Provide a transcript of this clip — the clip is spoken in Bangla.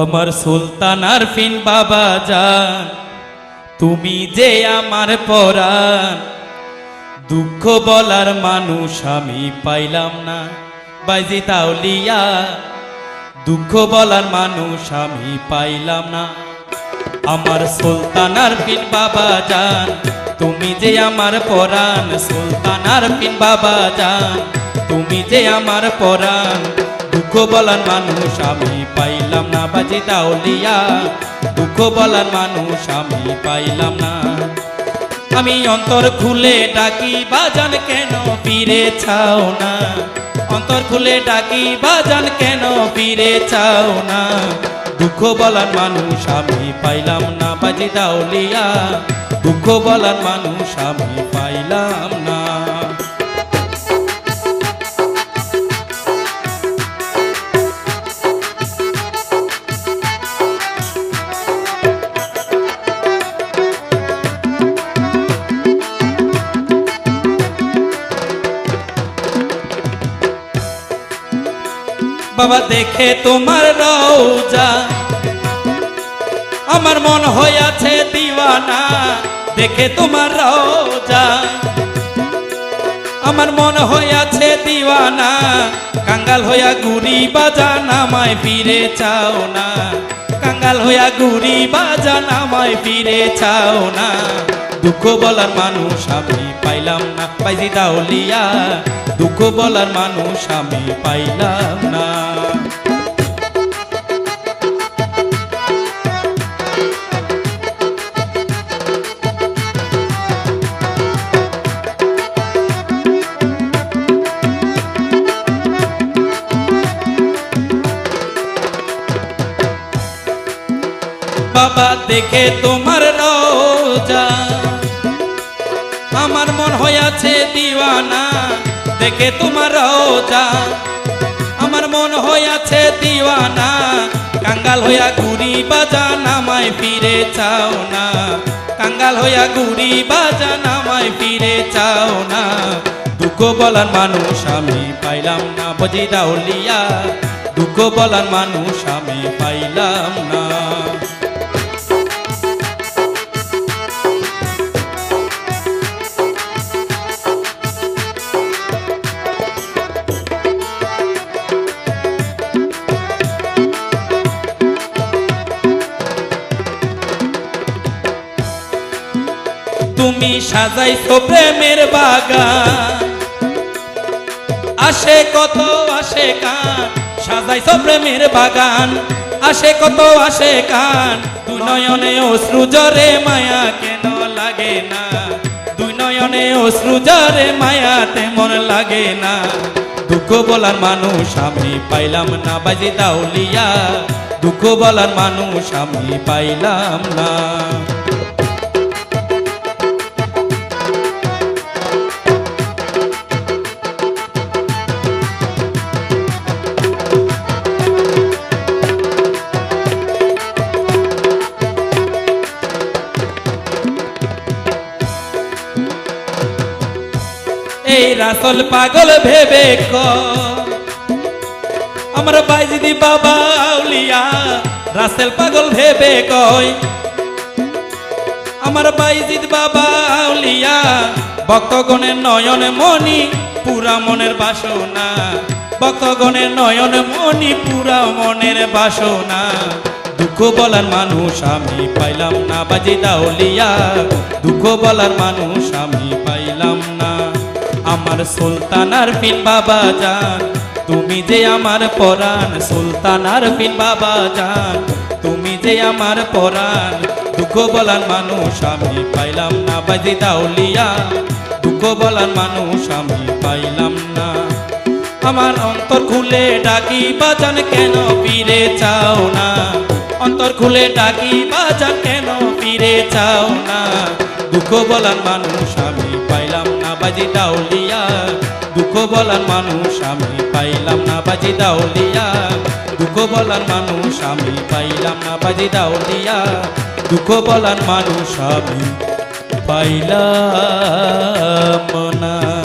আমার সুলতান আরফিন বাবা যান তুমি যে আমার পরাণ। দুঃখ বলার মানুষ আমি পাইলাম না, বাইজি তাউলিয়া দুঃখ বলার মানুষ আমি পাইলাম না। আমার সুলতান আরফিন বাবা যান তুমি যে আমার পরাণ। সুলতান আরফিন বাবা যান তুমি যে আমার পরাণ। দুঃখ বলার মানুষ আমি পাইলাম না, বাজি তাউলিয়া দুঃখ বলার মানুষ আমি পাইলাম না। আমি অন্তর খুলে ডাকি, বাজান কেন ফিরে চাও না? অন্তর খুলে ডাকি, বাজান কেন ফিরে চাও না? দুঃখ বলার মানুষ আমি পাইলাম না, বাজি দাউলিয়া দুঃখ বলার মানুষ আমি পাইলাম না। বাবা দেখে তোমার রৌজা আমার মন হইয়াছে দিওয়ানা, দেখে তোমার রৌজা আমার মন হইয়াছে দিওয়ানা, কাঙ্গাল হইয়া গুড়ি বাজান আমায় ফিরে চাও না। কাঙ্গাল হইয়া গুড়ি বাজান আমায় ফিরে চাও না। দুঃখ বলার মানুষ আমি পাইলাম না। পাইজি দাউলিয়া, দুঃখ বলার মানুষ আমি পাইলাম না। বাবা দেখে তোমার রোজা আমার মন হইয়াছে দিওয়ানা, দেখে তোমার রোজা। আমার মন হইয়াছে দিওয়ানা, কাঙ্গাল হইয়া ঘুরি বাজান আমায় ফিরে চাও না। কাঙ্গাল হইয়া ঘুরি বাজান আমায় ফিরে চাও না। দুঃখ বলার মানুষ আমি পাইলাম না বজি দাউলিয়া দুঃখ বলার মানুষ আমি পাইলাম না। তুমি সাজাইছো প্রেমের বাগান। আসে কত, আসে কান, সাজাইছো প্রেমের বাগান। আসে কত, আসে কান, দুই নয়নে অশ্রু জরে মায়া কেন লাগে না? দুই নয়নে অশ্রু জরে মায়া তেমন লাগে না। দুঃখ বলার মানুষ আমি পাইলাম না, বাজি দাউলিয়া। দুঃখ বলার মানুষ আমি পাইলাম না। রাসল পাগল ভেবে ক আমার বাইজিদি বাবা আউলিয়া রাসেল পাগল ভেবে কয় আমার বাইজিদ বাবা আউলিয়া ভক্তগণের নয়ন মনি পুরা মনের বাসনা। ভক্তগণের নয়ন মনি পুরা মনের বাসনা। দুঃখ বলার মানুষ আমি পাইলাম না বাজি দাউলিয়া দুঃখ বলার মানুষ আমি পাইলাম না। আমার সুলতান পিন বাবা যান তুমি যে আমার পরাণ সুলতান পিন বাবা যান তুমি যে আমার পরাণ, দুঃখ বলার মানুষ আমি পাইলাম না, বাজি দাউলিয়া দুঃখ বলার মানুষ আমি পাইলাম না। আমার অন্তর খুলে ডাকি বাজান কেন ফিরে চাও না? অন্তর খুলে ডাকি বাজান কেন ফিরে চাও না? দুঃখ বলার মানুষ আমি বাজি দাউলিয়া দুঃখ বলার মানুষ আমি পাইলাম না, বাজি দাউলিয়া দুঃখ বলার মানুষ আমি পাইলাম না, বাজি দাউলিয়া দুঃখ বলার মানুষ আমি পাইলাম না।